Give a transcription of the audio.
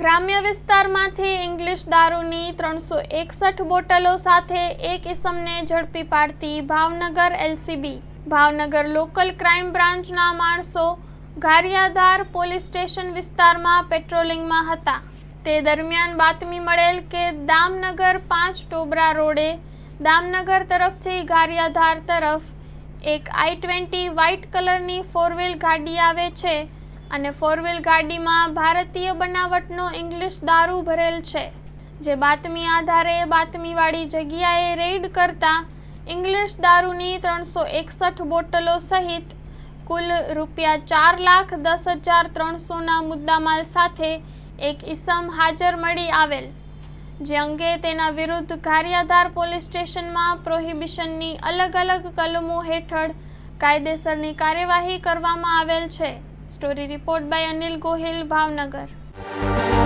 ગ્રામ્ય વિસ્તારમાંથી ઇંગ્લિશ દારૂની ત્રણસો એકસઠ બોટલો સાથે એક ઇસમને ઝડપી પાડતી Bhavnagar LCB. Bhavnagar local crime બ્રાન્ચના માણસો ગારિયાધાર પોલીસ સ્ટેશન વિસ્તારમાં પેટ્રોલિંગમાં હતા. તે દરમિયાન બાતમી મળેલ કે દામનગર પાંચ ટોબરા રોડે દામનગર તરફથી ગારિયાધાર તરફ એક આઈ ટ્વેન્ટી વ્હાઇટ કલરની ફોર વ્હીલ ગાડી આવે છે અને ફોર વ્હીલ ગાડીમાં ભારતીય બનાવટનો ઇંગ્લિશ દારૂ ભરેલ છે. જે બાતમી આધારે બાતમીવાળી જગ્યાએ રેડ કરતા ઇંગ્લિશ દારૂની ત્રણસો એકસઠ બોટલો સહિત કુલ રૂપિયા ચાર લાખ દસ હજાર ત્રણસોના મુદ્દામાલ સાથે એક ઈસમ હાજર મળી આવેલ, જે અંગે તેના વિરુદ્ધ ગારિયાધાર પોલીસ સ્ટેશનમાં પ્રોહિબિશનની અલગ અલગ કલમો હેઠળ કાયદેસરની કાર્યવાહી કરવામાં આવેલ છે. story. Report by Anil Gohil, Bhavnagar. Thank